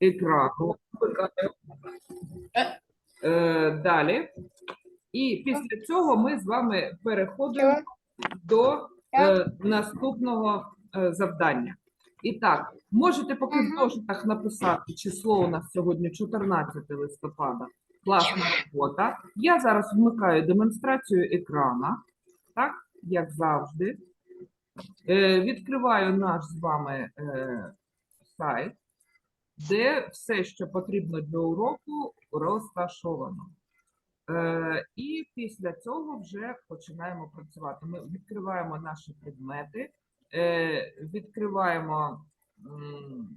екрану. Е, Далі. І після цього ми з вами переходимо до е, наступного е, завдання. І так, можете поки в зошитах написати число у нас сьогодні 14 листопада. Класна робота. Я зараз вмикаю демонстрацію екрана, так, як завжди. Е, відкриваю наш з вами е, сайт, де все, що потрібно для уроку, розташовано. Е, і після цього вже починаємо працювати. Ми відкриваємо наші предмети, е, відкриваємо м,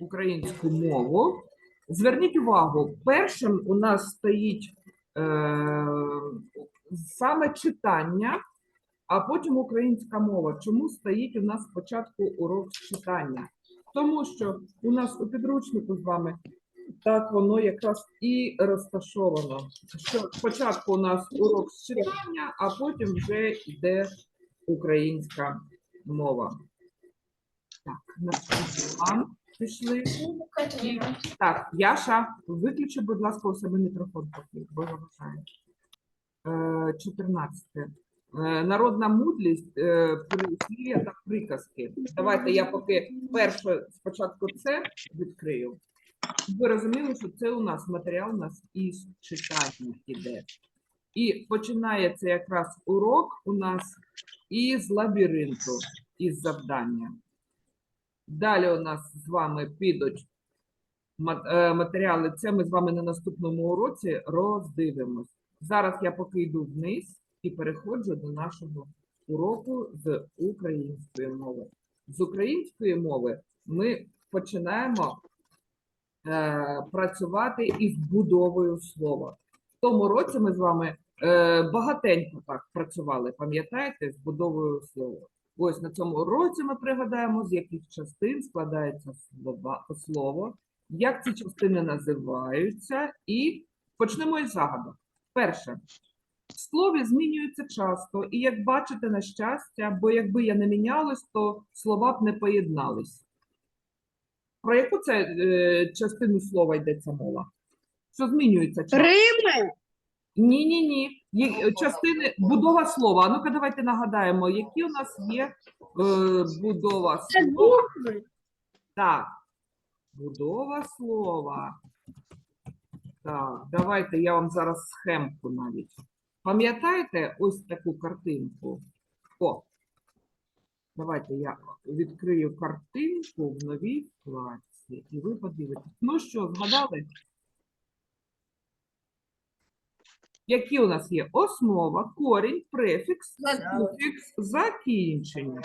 українську мову. Зверніть увагу, першим у нас стоїть е, саме читання, а потім українська мова. Чому стоїть у нас спочатку урок читання? Тому що у нас у підручнику з вами так воно якраз і розташовано. Що спочатку у нас урок з читання, а потім вже йде українська мова. Так, наступний план пішли. Так, Яша, виключи, будь ласка, у себе мікрофон, бо заважає. Е, 14. Е, Народна мудрість, е, прислів'я та приказки. Давайте я поки перше спочатку це відкрию. Ви розуміли, що це у нас матеріал у нас із читання іде. І починається якраз урок у нас із лабіринту, із завдання. Далі у нас з вами підуть е, матеріали. Це ми з вами на наступному уроці роздивимось. Зараз я поки йду вниз і переходжу до нашого уроку з української мови. З української мови ми починаємо е, працювати із будовою слова. В тому році ми з вами е, багатенько так працювали, пам'ятаєте, з будовою слова. Ось на цьому році ми пригадаємо, з яких частин складається слова, слово, як ці частини називаються, і почнемо із загадок. Перше. Слові змінюється часто, і як бачите, на щастя, бо якби я не мінялось, то слова б не поєднались. Про яку це е, частину слова йдеться мова? Що змінюється часто? Рими. Ні, ні, ні. Є частини будова слова. А ну-ка, давайте нагадаємо, які у нас є е, будова Це слова. букви. Так, будова слова. Так, давайте я вам зараз схемку навіть. Пам'ятаєте ось таку картинку? О, давайте я відкрию картинку в новій вкладці, і ви подивитесь. Ну що, згадали? Які у нас є основа, корінь, префікс, Згадали. суфікс, закінчення.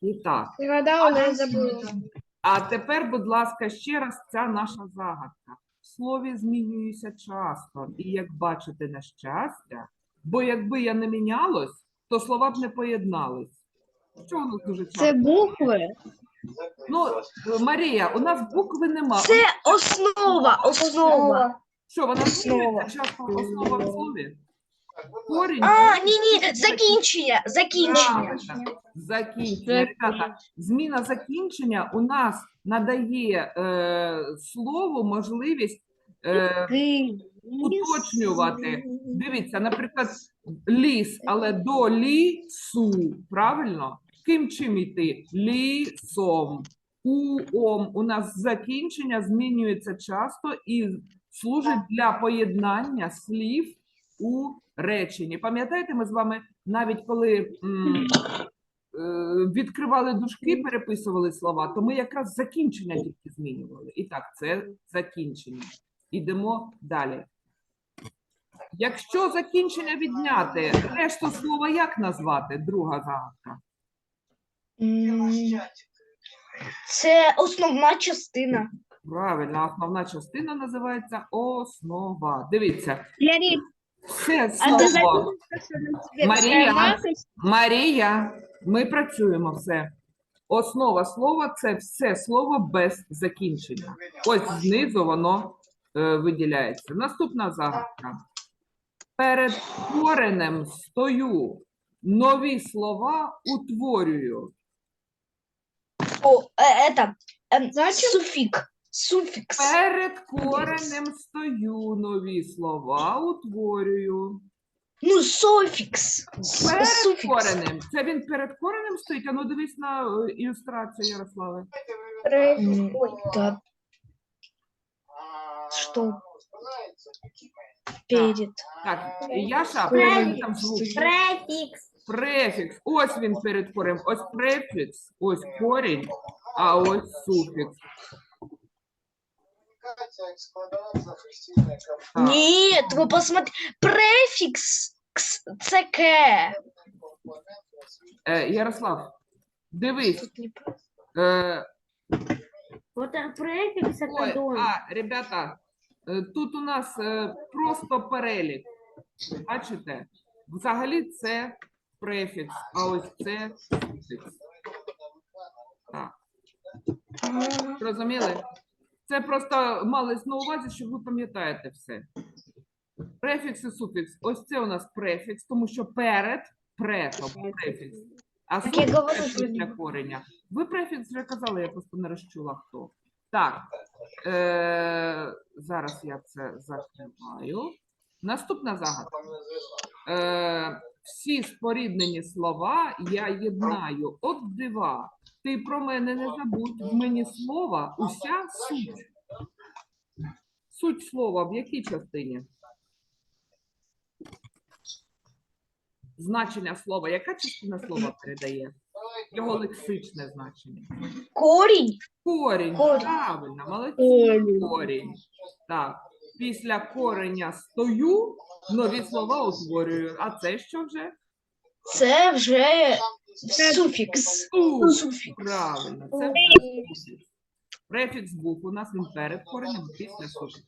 І так. Згадала, не забула. А тепер, будь ласка, ще раз ця наша загадка. Слові змінююся часто, і як бачите, на щастя, бо якби я не мінялось, то слова б не поєднались. Що у нас дуже часто? Це букви. Ну, Марія, у нас букви нема. Це основа, основа. Що, вона змінюється часто основа в слові? Корінь. А, ні, ні, закінчення, закінчення. Правильно. Закінчення. Ребята, зміна закінчення у нас надає е, слову можливість е, уточнювати. Дивіться, наприклад, ліс, але до лісу, правильно? Ким чим йти? Лісом. Уом. У нас закінчення змінюється часто і служить для поєднання слів у реченні. Пам'ятаєте, ми з вами навіть коли м, е, відкривали дужки, переписували слова, то ми якраз закінчення тільки змінювали. І так, це закінчення. Ідемо далі. Якщо закінчення відняти, решту слова як назвати? Друга загадка. Це основна частина. Правильно, основна частина називається основа. Дивіться, все слово. Марія. Марія, ми працюємо все. Основа слова це все слово без закінчення. Ось знизу воно виділяється. Наступна загадка. Перед коренем стою, нові слова утворюю. О, э, это, эм, Зачем? суффик, суффикс. Перед коренем стою, нові слова утворюю. Ну, суффикс. С- Перед Суффикс. коренем. Це він перед коренем стоїть, а ну дивись на е, ілюстрацію Ярославе. М, Да, что перед. Так, Яша, там звук. Префікс. Префікс. Ось він перед коренем. Ось префікс, ось корінь, а ось суфікс. Так. Нет, вы посмотрите. Префикс кс- ЦК. Е, Ярослав, дивись. Тут не про- Е, Вот префікс ой, а, ребята, е, тут у нас е, просто перелік. Бачите? Взагалі це префікс, а ось це суфікс. Так. Зрозуміли? Це просто малось на увазі, що ви пам'ятаєте все. Префікс і суфікс. Ось це у нас префікс, тому що перед пре, тобто префікс. А Так я суфікс говорю, що після кореня. Ви префікс вже казали, я просто не розчула хто. Так. Е, зараз я це закриваю. Наступна загадка. Е, всі споріднені слова я єднаю от дива. Ти про мене не забудь, в мені слова уся суть. Суть слова в якій частині? Значення слова. Яка частина слова передає? Його лексичне значення. Корень. Корінь, Корінь. правильно, молодці. Корінь. Корінь. Так. Після кореня стою, нові слова утворюю. А це що вже? Це вже суфікс. Су. Суфікс. Правильно, це вже суфікс. Префікс був у нас він перед коренем, після суфіксу.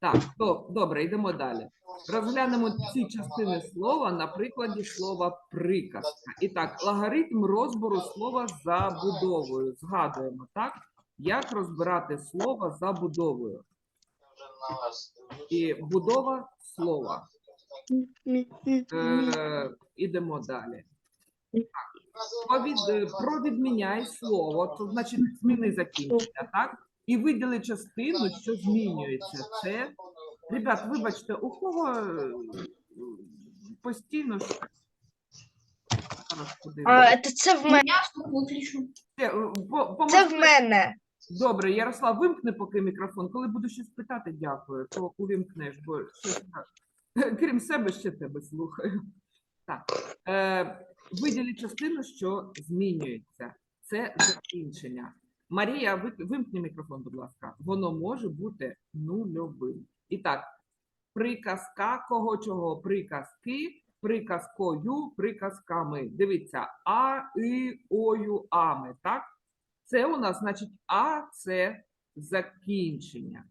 Так, то, добре, йдемо далі. Розглянемо ці частини слова на прикладі слова приказка. І так, логарифм розбору слова за будовою. Згадуємо, так? Як розбирати слово за будовою? І будова слова. Е, ідемо далі. Повід, е, провідміняй слово, то значить зміни закінчення, так? І виділи частину, що змінюється. Це, ребят, вибачте, у кого е, постійно А, це, це в мене. Це, е, по- Це в мене. Добре, Ярослав, вимкни поки мікрофон. Коли буду щось питати, дякую, то увімкнеш, бо щось крім себе ще тебе слухаю. Так. Е, виділі частину, що змінюється. Це закінчення. Марія, вимкни мікрофон, будь ласка. Воно може бути нульовим. І так, приказка кого чого? Приказки, приказкою, приказками. Дивіться, а, і, ою, ами, так? Це у нас, значить, А це закінчення.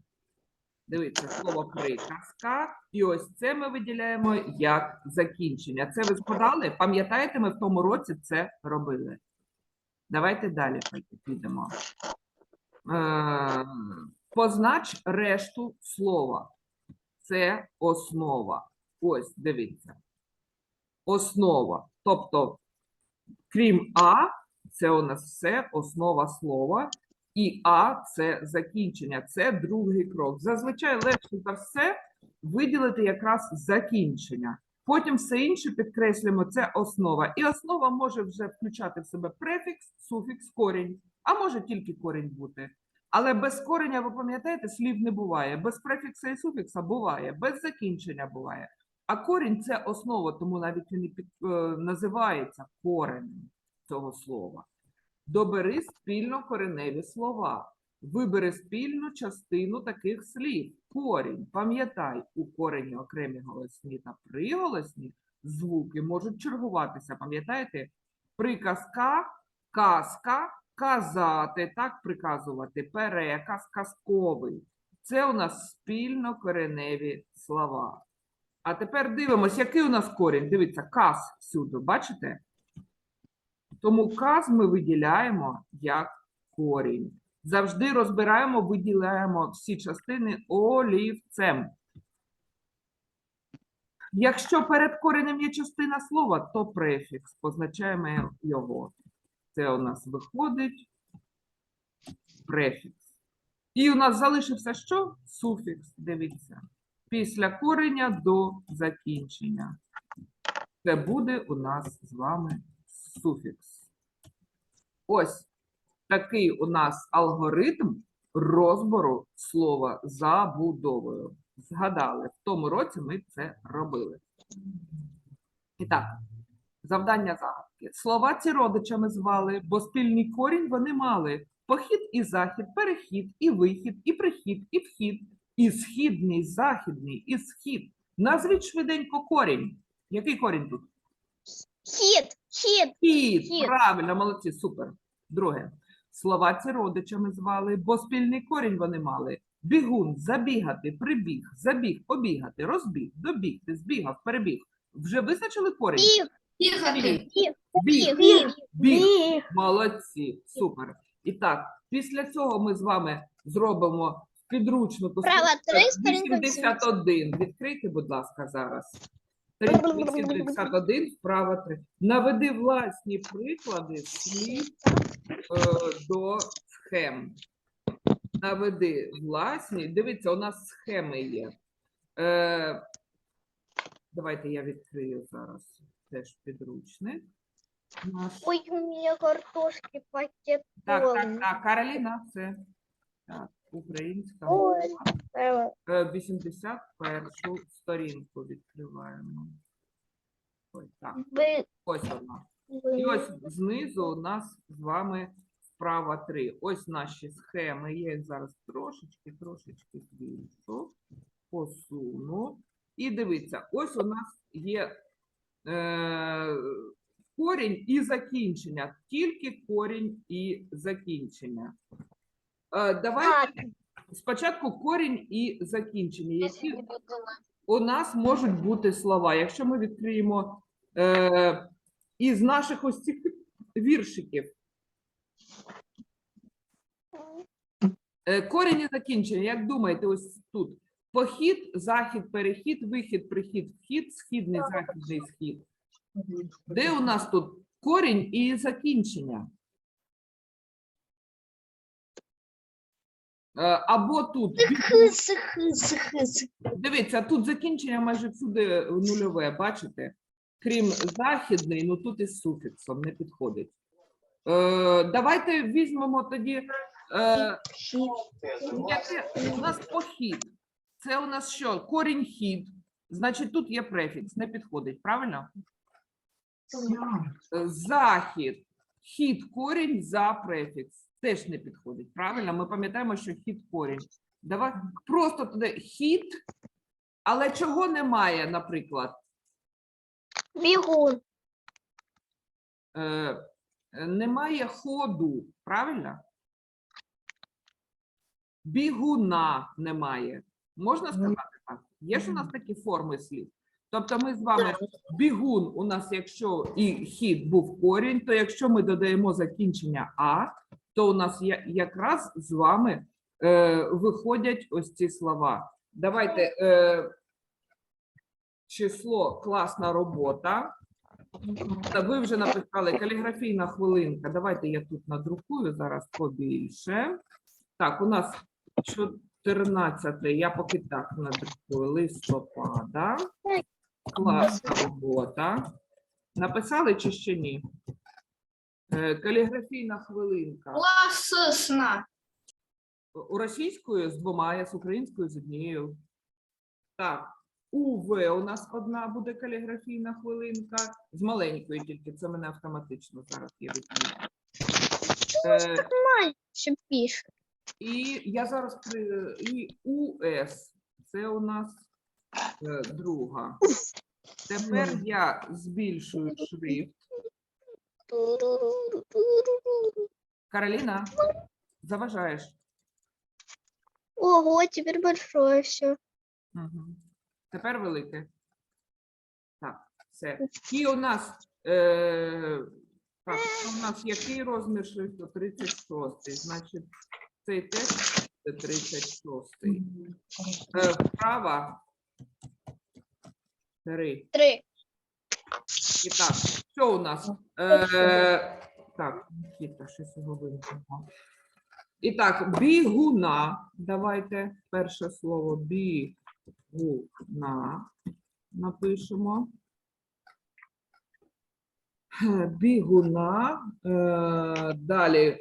Дивіться, слово приказка. І ось це ми виділяємо як закінчення. Це ви згадали? Пам'ятаєте, ми в тому році це робили. Давайте далі підемо. Е, познач решту слова. Це основа. Ось, дивіться. Основа. Тобто, крім А, це у нас все основа слова. І А це закінчення, це другий крок. Зазвичай легше за все виділити якраз закінчення. Потім все інше підкреслюємо, це основа. І основа може вже включати в себе префікс, суфікс, корінь, а може тільки корінь бути. Але без кореня, ви пам'ятаєте, слів не буває. Без префікса і суфікса буває, без закінчення буває. А корінь це основа, тому навіть він і під, е, називається коренем цього слова. Добери спільно кореневі слова. Вибери спільну частину таких слів. Корінь. Пам'ятай, у корені окремі голосні та приголосні звуки можуть чергуватися. Пам'ятаєте? Приказка, казка, казати, так приказувати, переказ, казковий. Це у нас спільно кореневі слова. А тепер дивимось, який у нас корінь. Дивіться, каз всюди, бачите? Тому каз ми виділяємо як корінь. Завжди розбираємо, виділяємо всі частини олівцем. Якщо перед коренем є частина слова, то префікс, позначаємо його. Це у нас виходить префікс. І у нас залишився що? Суфікс. Дивіться. Після кореня до закінчення. Це буде у нас з вами суфікс. Ось такий у нас алгоритм розбору слова забудовою. Згадали, в тому році ми це робили. І так, завдання загадки. Слова ці родичами звали, бо спільний корінь вони мали. Похід і захід, перехід, і вихід, і прихід, і вхід, і східний, західний, і схід. Назвіть швиденько корінь. Який корінь тут? Хід, хід, Хід. Хід. Правильно, молодці, супер. Друге. Слова ці родичами звали, бо спільний корінь вони мали. Бігун, забігати, прибіг, забіг, побігати, розбіг, добігти, збігав, перебіг. Вже визначили корінь? біг, Біг. біг, Біг. біг. Біг. Біг. Молодці, супер. І так, після цього ми з вами зробимо в підручнику Права три, сторінка сторінка 81. Відкрийте, будь ласка, зараз. Сторінка 81, вправа 3. Наведи власні приклади слів до схем. Наведи власні. Дивіться, у нас схеми є. Е, давайте я відкрию зараз теж підручник. Наш. Ой, у меня картошки пакет. Так, так, так, Кароліна, це так, українська. Мова. Е, Е, 81 сторінку відкриваємо. Ой, так, ось вона. І ось знизу у нас з вами вправа 3. Ось наші схеми. Я їх зараз трошечки, трошечки збільшу, посуну. І дивіться, ось у нас є е, корінь і закінчення. Тільки корінь і закінчення. Е, давайте спочатку корінь і закінчення. Які у нас можуть бути слова. Якщо ми відкриємо е, із наших ось цих віршиків. Е, корінь і закінчення, як думаєте, ось тут? Похід, захід, перехід, вихід, прихід, вхід, східний, західний, схід. Де у нас тут корінь і закінчення? Е, Або тут. Дивіться, тут закінчення майже всюди нульове, бачите? Крім західний, ну тут із суфіксом не підходить. Е, давайте візьмемо тоді. Е, яке у нас похід. Це у нас що? Корінь хід. Значить, тут є префікс, не підходить, правильно? Е, Захід. Хід корінь за префікс. Теж не підходить. Правильно? Ми пам'ятаємо, що хід корінь. Давай просто туди хід, але чого немає, наприклад? Бігун. Е, немає ходу, правильно? Бігуна немає. Можна сказати так? Є ж у нас такі форми слів. Тобто ми з вами бігун у нас, якщо і хід був корінь, то якщо ми додаємо закінчення а, то у нас якраз з вами е, виходять ось ці слова. Давайте е, число класна робота. Та ви вже написали каліграфійна хвилинка. Давайте я тут надрукую зараз побільше. Так, у нас 14, я поки так надрукую листопада. Класна робота. Написали чи ще ні? Е, Каліграфійна хвилинка. Класно. У російською з двома, я з українською з однією. Так, УВ у нас одна буде каліграфійна хвилинка. З маленькою тільки, це мене автоматично зараз є відмінно. Е, Що пише? і я зараз при і УС. Це у нас е, друга. Тепер я збільшую шрифт. Кароліна, заважаєш. Ого, тепер большое все. Угу. Тепер велике. Так, все. І у нас, е, так, у нас який розмір шрифту? 36. Значить, цей теж це 36. Е, вправа. Три. Три. І так, що у нас? Е, так, Нікіта, щось його вимкнуло. І так, бігуна. Давайте перше слово бігуна напишемо. Бігуна. Е, далі е,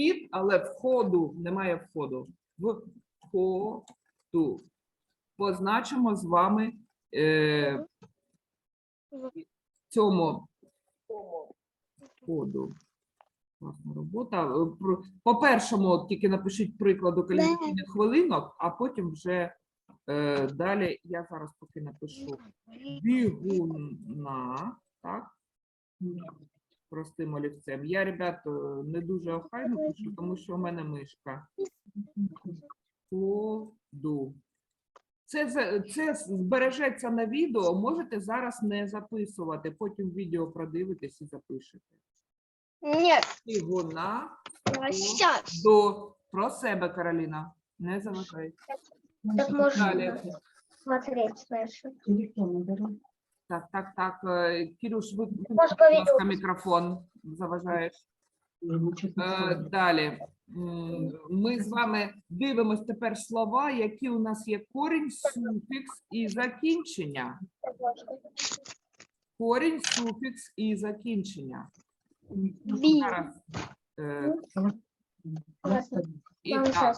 вхід, але входу немає входу. Входу. Позначимо з вами е, цьому входу. Класна робота. Е, По першому тільки напишіть прикладу каліграфійних хвилинок, а потім вже е, далі я зараз поки напишу бігуна, так? Простим олівцем. Я, ребят, е, не дуже охайно пишу, тому що у мене мишка. Ходу. Це, це збережеться на відео, можете зараз не записувати, потім відео продивитесь і запишете. Нет, Бігуна сейчас. до про себе, Кароліна. Не заважай. Так можно Далі. смотреть дальше. Так, так, так. е, Кирюш, ви, будь ласка, повідомити. мікрофон заважаєш. Е, Далі. М, Ми з вами дивимось тепер слова, які у нас є корінь, суфікс і закінчення. Корінь, суфікс і закінчення. Би. Е, І так.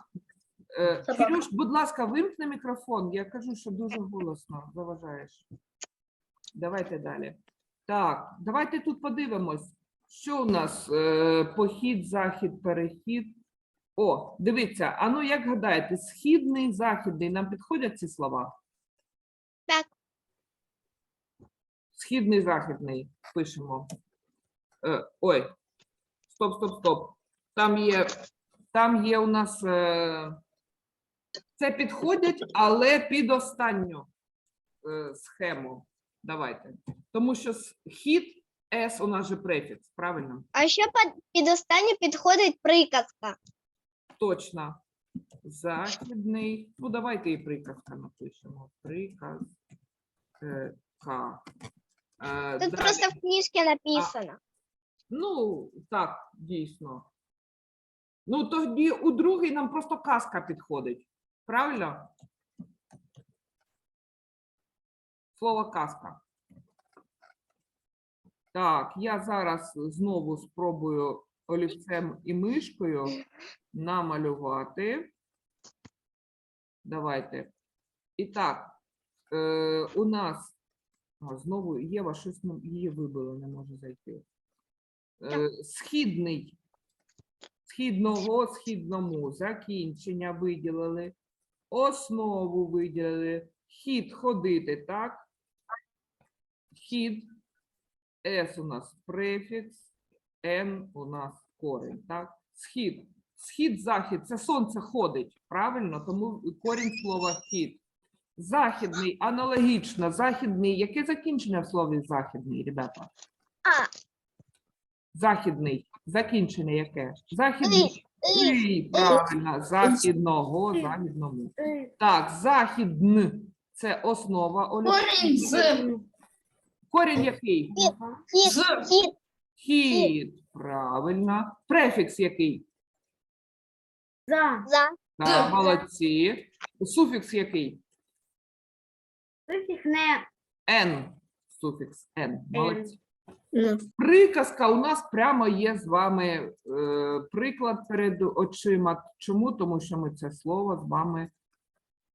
Е, Кирюш, будь ласка, вимкни мікрофон. Я кажу, що дуже голосно заважаєш. Давайте далі. Так, давайте тут подивимось, що у нас е, похід, захід, перехід. О, дивіться, а ну як гадаєте, східний, західний, нам підходять ці слова? Так. Східний, західний пишемо. Е, ой, стоп, стоп, стоп. Там є, там є у нас. Е, це підходять, але під останню е, схему. Давайте. Тому що схід С у нас же префікс, правильно? А ще під, останнє підходить приказка. Точно. Західний. Ну, давайте і приказка напишемо. Приказка. Тут далі. просто в книжці написано. Ну, так, дійсно. Ну, тоді у другий нам просто казка підходить. Правильно? Слово казка. Так, я зараз знову спробую олівцем і мишкою намалювати. Давайте. І так, е, у нас а, знову Єва щось її вибило, не може зайти. Е, Східний. Східного, східному, закінчення виділили, основу виділили, хід ходити, так? Хід, С у нас префікс, Н у нас корінь, так? Схід. Схід, захід, це сонце ходить, правильно? Тому корінь слова хід. Західний, аналогічно, західний. Яке закінчення в слові західний, ребята? А. Західний. Закінчення яке? Західний. І, правильно, західного, західному. Так, західн це основа Корінь з. Корінь який? З. хід, Хід. Правильно. Префікс який? За. за, Так, молодці. Суфікс який? Суфікс не Н. Суфікс Н. Молодці. Приказка у нас прямо є з вами е, приклад перед очима. Чому? Тому що ми це слово з вами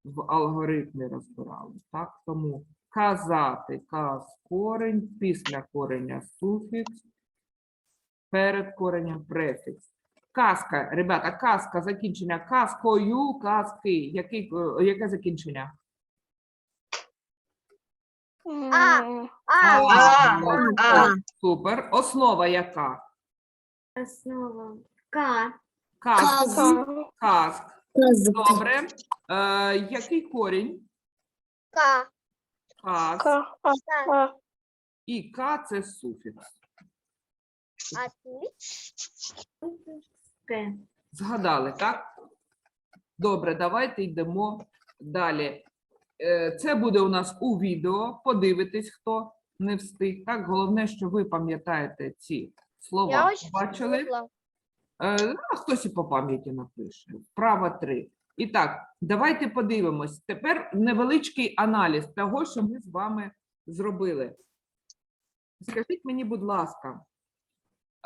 в алгоритмі розбирали. Так? Тому казати каз корень, після кореня суфікс, перед коренем префікс. Казка, ребята, казка, закінчення казкою, казки. Який, е, яке закінчення? А. а, А, а. Супер. Основа яка? основа. К. Казка. Казк. Добре. Е, який корінь? К, Каз. К. І К це суфікс. А ти? К. Згадали, так? Добре, давайте йдемо далі. Е, Це буде у нас у відео. Подивитись, хто не встиг. Так, головне, що ви пам'ятаєте ці Слова бачили? Е, а хтось і по пам'яті напише. Вправа 3. І так, давайте подивимось. Тепер невеличкий аналіз того, що ми з вами зробили. Скажіть мені, будь ласка,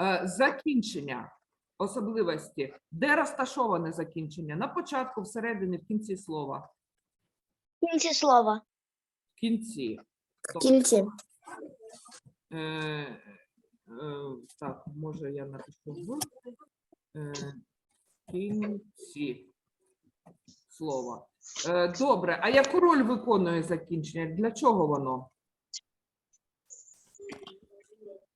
е, закінчення особливості. Де розташоване закінчення? На початку, всередині, в кінці слова. Кінці слова. В кінці. Тобто, Кінці. Е, е, так, може я напишу в е, кінці слова. Е, добре, а яку роль виконує закінчення? Для чого воно?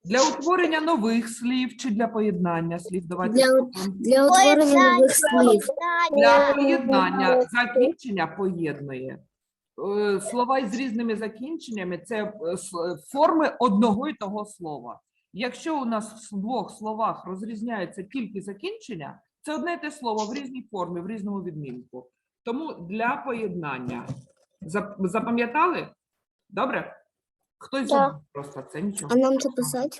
Для утворення нових слів чи для поєднання слів? Давайте Для- спробуємо. Для утворення нових слів. Для поєднання закінчення поєднує. Е, Слова із різними закінченнями це е, форми одного і того слова. Якщо у нас в двох словах розрізняється тільки закінчення, це одне і те слово в різній формі, в різному відмінку. Тому для поєднання. Запам'ятали? Добре? Хтось забув просто це нічого. А нам це писати?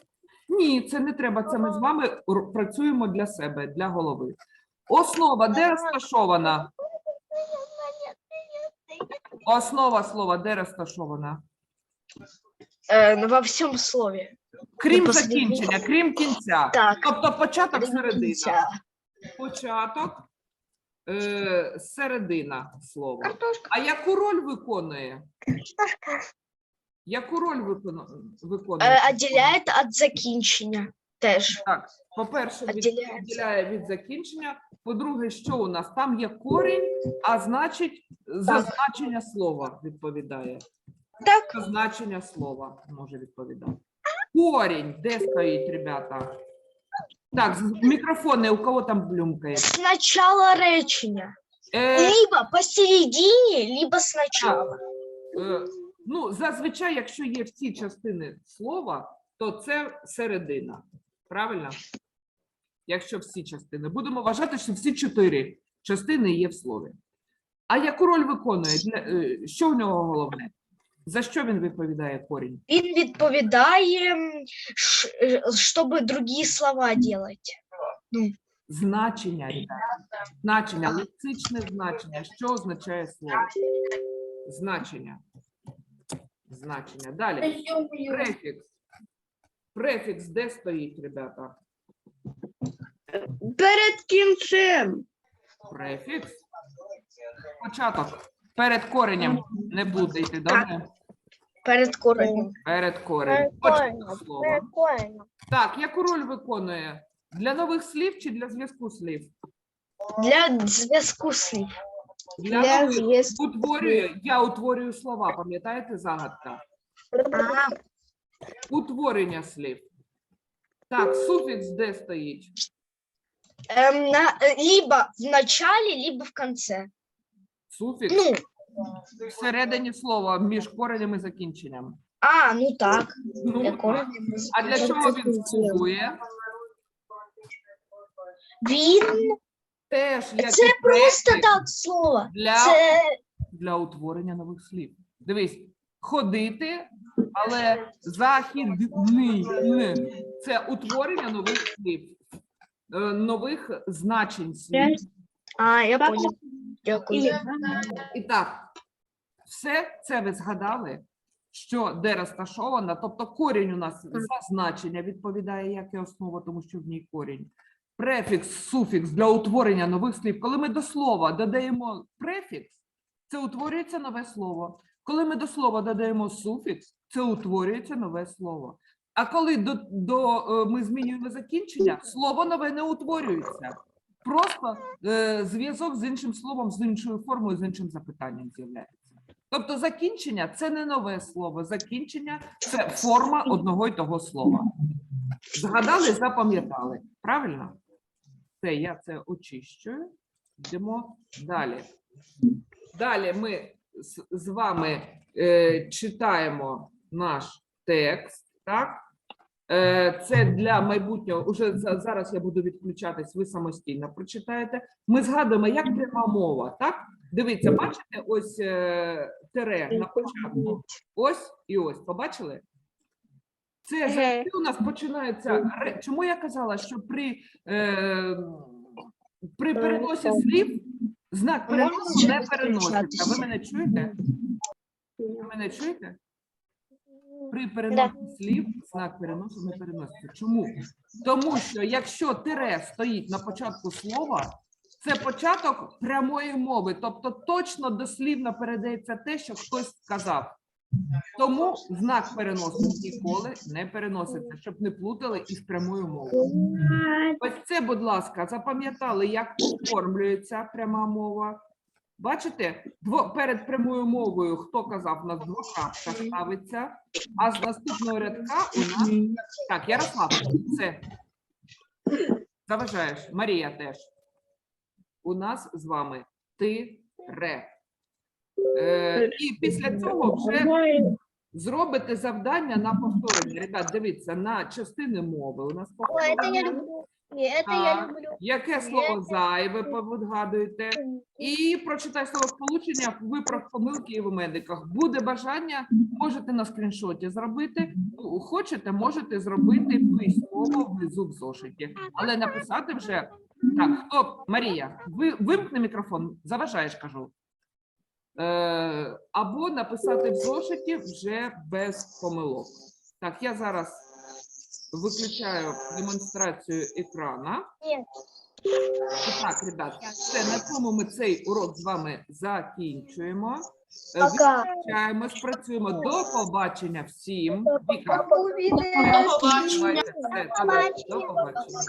Ні, це не треба. Це ми з вами працюємо для себе, для голови. Основа де розташована? Основа слова де розташована? Е, во всьому слові. Крім закінчення, крім кінця. Так. Тобто початок середина. Кінця. Початок е, середина слова. А яку роль виконує? Яку роль виконує? Е, Отделяє від закінчення теж. Так, по-перше, від- Відділяється. відділяє від закінчення. По-друге, що у нас? Там є корінь, а значить, за значення слова відповідає. Так. За значення слова може відповідати. Корінь, де стоїть, ребята? Так, з- мікрофони, у кого там блюмкає? Спочатку речення. Е, Либо посередині, либо спочатку. е, ну, зазвичай, якщо є всі частини слова, то це середина. Правильно? Якщо всі частини. Будемо вважати, що всі чотири частини є в слові. А яку роль виконує? Для, е, що в нього головне? За що він відповідає корінь? Він відповідає, е, щоб другі слова робити. Значення, ребята. Значення, лексичне значення. Що означає слово? Значення. Значення. Далі. Префікс. Префікс де стоїть, ребята? Перед кінцем. Префікс. Початок. Перед коренем не буде йти, добре? Перед коренем. Перед коренем. Початок слова. Так, яку роль виконує? Для нових слів чи для зв'язку слів? Для зв'язку слів. Для, Для нових. зв'язку. Утворюю, я утворюю слова, пам'ятаєте загадка? А, Утворення слів. Так, суфікс де стоїть? ем, на, е, либо в начале, либо в конце. Суфікс Ну, всередині слова між коренем і закінченням. а, ну так. Ну, Для. А для чого він слугує? Він Теж як це і просто префікс так слово. для, Це для утворення нових слів. Дивись, ходити, але західний – це утворення нових слів, е, нових значень слів. А, я. Дякую. І так, все це ви згадали, що де розташовано, тобто корінь у нас за значення відповідає як і основа, тому що в ній корінь. Префікс, суфікс для утворення нових слів. Коли ми до слова додаємо префікс, це утворюється нове слово. Коли ми до слова додаємо суфікс, це утворюється нове слово. А коли до, до, е, ми змінюємо закінчення, слово нове не утворюється. Просто е, зв'язок з іншим словом, з іншою формою, з іншим запитанням з'являється. Тобто закінчення це не нове слово. Закінчення це форма одного й того слова. Згадали, запам'ятали. Правильно? Все, я це очищую. Йдемо далі. Далі ми з, вами е, читаємо наш текст. Так? Е, це для майбутнього. Уже зараз я буду відключатись, ви самостійно прочитаєте. Ми згадуємо, як пряма мова. Так? Дивіться, бачите, ось е, тире на початку. Ось і ось. Побачили? Це завжди у нас починається. Чому я казала, що при, е, при переносі слів знак переносу не переноситься. Ви мене чуєте? Ви мене чуєте? При переносі слів знак переносу не переноситься. Чому? Тому що якщо тире стоїть на початку слова, це початок прямої мови, тобто точно дослівно передається те, що хтось сказав. Тому знак переносу ніколи не переноситься, щоб не плутали із прямою мовою. Ось це, будь ласка, запам'ятали, як оформлюється пряма мова. Бачите, дво, перед прямою мовою, хто казав, на двокрапка ставиться, а з наступного рядка у нас. Так, Ярослав, все. Заважаєш. Марія теж. У нас з вами ти ре. Е, і після цього вже зробите завдання на повторення. Ребят, дивіться, на частини мови. У нас Ой, это я повторення. люблю. Не, это Так. я люблю. Яке слово зайве повгадуєте? І прочитай слово сполучення, виправ помилки і в іменниках. Буде бажання, можете на скріншоті зробити. Ну, Хочете, можете зробити письмово внизу в зошиті. Але написати вже так. Хто Марія? Ви вимкни мікрофон, заважаєш, кажу. Е, або написати в зошиті вже без помилок. Так, я зараз виключаю демонстрацію екрана. І Так, ребят, все, на цьому ми цей урок з вами закінчуємо. Е, Пока. Відключаємось, працюємо. До побачення всім. Віка, все, давайте, до побачення.